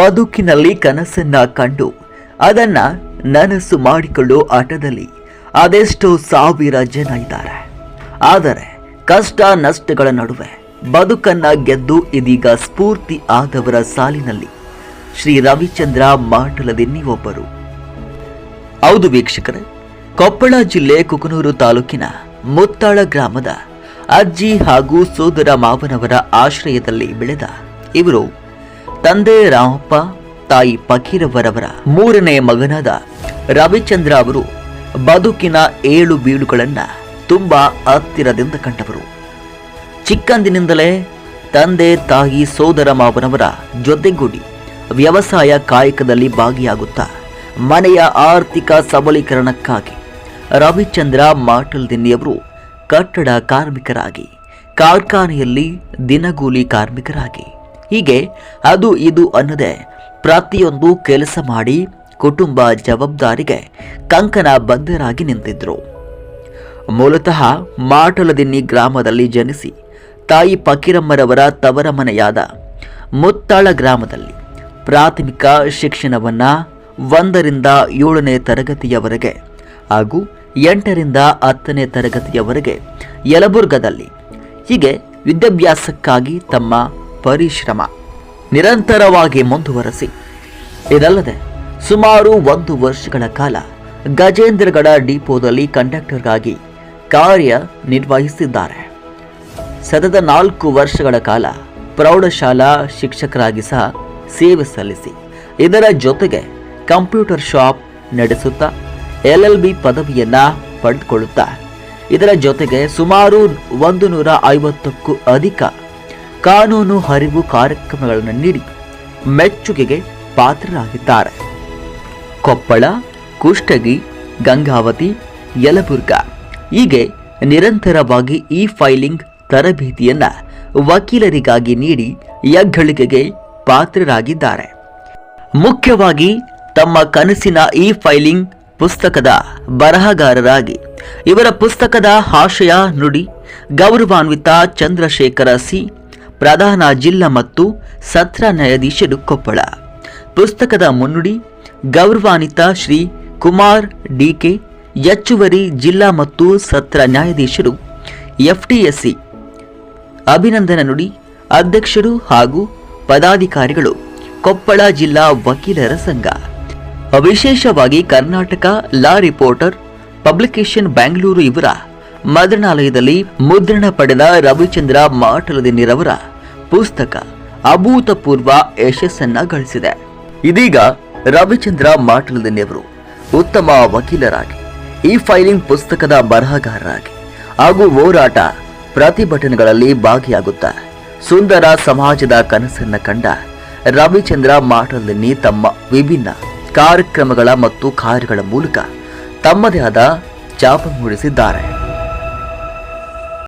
ಬದುಕಿನಲ್ಲಿ ಕನಸನ್ನ ಕಂಡು, ಅದನ್ನ ನನಸು ಮಾಡಿಕೊಳ್ಳೋ ಆಟದಲ್ಲಿ ಅದೆಷ್ಟೋ ಸಾವಿರ ಜನ ಇದ್ದಾರೆ. ಆದರೆ ಕಷ್ಟ ನಷ್ಟಗಳ ನಡುವೆ ಬದುಕನ್ನ ಗೆದ್ದು ಇದೀಗ ಸ್ಫೂರ್ತಿ ಆದವರ ಸಾಲಿನಲ್ಲಿ ಶ್ರೀ ರವಿಚಂದ್ರ ಮಾಟಲದಿನ್ನಿ ಒಬ್ಬರು ಹೌದು ವೀಕ್ಷಕರೇ, ಕೊಪ್ಪಳ ಜಿಲ್ಲೆ ಕುಕನೂರು ತಾಲೂಕಿನ ಮುತ್ತಾಳ ಗ್ರಾಮದ ಅಜ್ಜಿ ಹಾಗೂ ಸೋದರ ಮಾವನವರ ಆಶ್ರಯದಲ್ಲಿ ಬೆಳೆದ ಇವರು ತಂದೆ ರಾಮಪ್ಪ, ತಾಯಿ ಫಕೀರವರವರ ಮೂರನೇ ಮಗನಾದ ರವಿಚಂದ್ರ ಅವರು ಬದುಕಿನ ಏಳು ಬೀಳುಗಳನ್ನ ತುಂಬಾ ಹತ್ತಿರದಿಂದ ಕಂಡವರು. ಚಿಕ್ಕಂದಿನಿಂದಲೇ ತಂದೆ, ತಾಯಿ, ಸೋದರ ಮಾವನವರ ಜೊತೆಗೂಡಿ ವ್ಯವಸಾಯ ಕಾಯಕದಲ್ಲಿ ಭಾಗಿಯಾಗುತ್ತಾ ಮನೆಯ ಆರ್ಥಿಕ ಸಬಲೀಕರಣಕ್ಕಾಗಿ ರವಿಚಂದ್ರ ಮಾಟಲ್ ದಿನ್ನಿಯವರು ಕಟ್ಟಡ ಕಾರ್ಮಿಕರಾಗಿ, ಕಾರ್ಖಾನೆಯಲ್ಲಿ ದಿನಗೂಲಿ ಕಾರ್ಮಿಕರಾಗಿ ಹೀಗೆ ಅದು ಇದು ಅನ್ನದೆ. ಪ್ರತಿಯೊಂದು ಕೆಲಸ ಮಾಡಿ ಕುಟುಂಬ ಜವಾಬ್ದಾರಿಗೆ ಕಂಕಣ ಬದ್ಧರಾಗಿ ನಿಂತಿದ್ರು. ಮೂಲತಃ ಮಾಟಲದಿನ್ನಿ ಗ್ರಾಮದಲ್ಲಿ ಜನಿಸಿ ತಾಯಿ ಫಕೀರಮ್ಮರವರ ತವರ ಮನೆಯಾದ ಮುತ್ತಾಳ ಗ್ರಾಮದಲ್ಲಿ ಪ್ರಾಥಮಿಕ ಶಿಕ್ಷಣವನ್ನು ಒಂದರಿಂದ ಏಳನೇ ತರಗತಿಯವರೆಗೆ ಹಾಗೂ ಎಂಟರಿಂದ ಹತ್ತನೇ ತರಗತಿಯವರೆಗೆ ಯಲಬುರ್ಗದಲ್ಲಿ. ಹೀಗೆ ವಿದ್ಯಾಭ್ಯಾಸಕ್ಕಾಗಿ ತಮ್ಮ ಪರಿಶ್ರಮ ನಿರಂತರವಾಗಿ ಮುಂದುವರೆಸಿ. ಇದಲ್ಲದೆ, ಸುಮಾರು ಒಂದು ವರ್ಷಗಳ ಕಾಲ ಗಜೇಂದ್ರಗಡ ಡಿಪೋದಲ್ಲಿ ಕಂಡಕ್ಟರ್ಗಾಗಿ ಕಾರ್ಯ ನಿರ್ವಹಿಸಿದ್ದಾರೆ. ಸತತ ನಾಲ್ಕು ವರ್ಷಗಳ ಕಾಲ ಪ್ರೌಢಶಾಲಾ ಶಿಕ್ಷಕರಾಗಿ ಸಹ ಸೇವೆ ಸಲ್ಲಿಸಿ, ಇದರ ಜೊತೆಗೆ ಕಂಪ್ಯೂಟರ್ ಶಾಪ್ ನಡೆಸುತ್ತಾ ಎಲ್ ಎಲ್ ಬಿ ಪದವಿಯನ್ನು ಪಡೆದುಕೊಳ್ಳುತ್ತಾ, ಇದರ ಜೊತೆಗೆ ಸುಮಾರು ಒಂದು ನೂರ ಐವತ್ತಕ್ಕೂ ಅಧಿಕ ಕಾನೂನು ಅರಿವು ಕಾರ್ಯಕ್ರಮಗಳನ್ನು ನೀಡಿ ಮೆಚ್ಚುಗೆಗೆ ಪಾತ್ರರಾಗಿದ್ದಾರೆ. ಕೊಪ್ಪಳ, ಕುಷ್ಟಗಿ, ಗಂಗಾವತಿ, ಯಲಬುರ್ಗ. ಹೀಗೆ ನಿರಂತರವಾಗಿ ಇ ಫೈಲಿಂಗ್ ತರಬೇತಿಯನ್ನ ವಕೀಲರಿಗಾಗಿ ನೀಡಿ ಯಗ್ಗಳಿಕೆಗೆ ಪಾತ್ರರಾಗಿದ್ದಾರೆ. ಮುಖ್ಯವಾಗಿ ತಮ್ಮ ಕನಸಿನ ಇ ಫೈಲಿಂಗ್ ಪುಸ್ತಕದ ಬರಹಗಾರರಾಗಿ. ಇವರ ಪುಸ್ತಕದ ಆಶಯ ನುಡಿ ಗೌರವಾನ್ವಿತ ಚಂದ್ರಶೇಖರ ಸಿ. ಪ್ರಧಾನ ಜಿಲ್ಲಾ ಮತ್ತು ಸತ್ರ ನ್ಯಾಯಾಧೀಶರು ಕೊಪ್ಪಳ. ಪುಸ್ತಕದ ಮುನ್ನುಡಿ ಗೌರವಾನ್ವಿತ ಶ್ರೀ ಕುಮಾರ್ ಡಿಕೆ ಹೆಚ್ಚುವರಿ ಜಿಲ್ಲಾ ಮತ್ತು ಸತ್ರ ನ್ಯಾಯಾಧೀಶರು. ಎಫ್ಟಿಎಸ್ಸಿ ಅಭಿನಂದನ ನುಡಿ ಅಧ್ಯಕ್ಷರು ಹಾಗೂ ಪದಾಧಿಕಾರಿಗಳು, ಕೊಪ್ಪಳ ಜಿಲ್ಲಾ ವಕೀಲರ ಸಂಘ. ವಿಶೇಷವಾಗಿ Karnataka law reporter, publication, Bengaluru ಇವರ ಮದ್ರಣಾಲಯದಲ್ಲಿ ಮುದ್ರಣ ಪಡೆದ ರವಿಚಂದ್ರ ಮಾಟಲದಿನ್ನಿರವರ ಪುಸ್ತಕ ಅಭೂತಪೂರ್ವ ಯಶಸ್ಸನ್ನ ಗಳಿಸಿದೆ. ಇದೀಗ ರವಿಚಂದ್ರ ಮಾಟಲದಿನ್ನಿಯವರು ಉತ್ತಮ ವಕೀಲರಾಗಿ, ಈ ಫೈಲಿಂಗ್ ಪುಸ್ತಕದ ಬರಹಗಾರರಾಗಿ ಹಾಗೂ ಹೋರಾಟ ಪ್ರತಿಭಟನೆಗಳಲ್ಲಿ ಭಾಗಿಯಾಗುತ್ತಾ ಸುಂದರ ಸಮಾಜದ ಕನಸನ್ನ ಕಂಡ ರವಿಚಂದ್ರ ಮಾಟಲದಿನ್ನಿ ತಮ್ಮ ವಿಭಿನ್ನ ಕಾರ್ಯಕ್ರಮಗಳ ಮತ್ತು ಕಾರ್ಯಗಳ ಮೂಲಕ ತಮ್ಮದೇ ಆದ ಚಾಪ ಮೂಡಿಸಿದ್ದಾರೆ.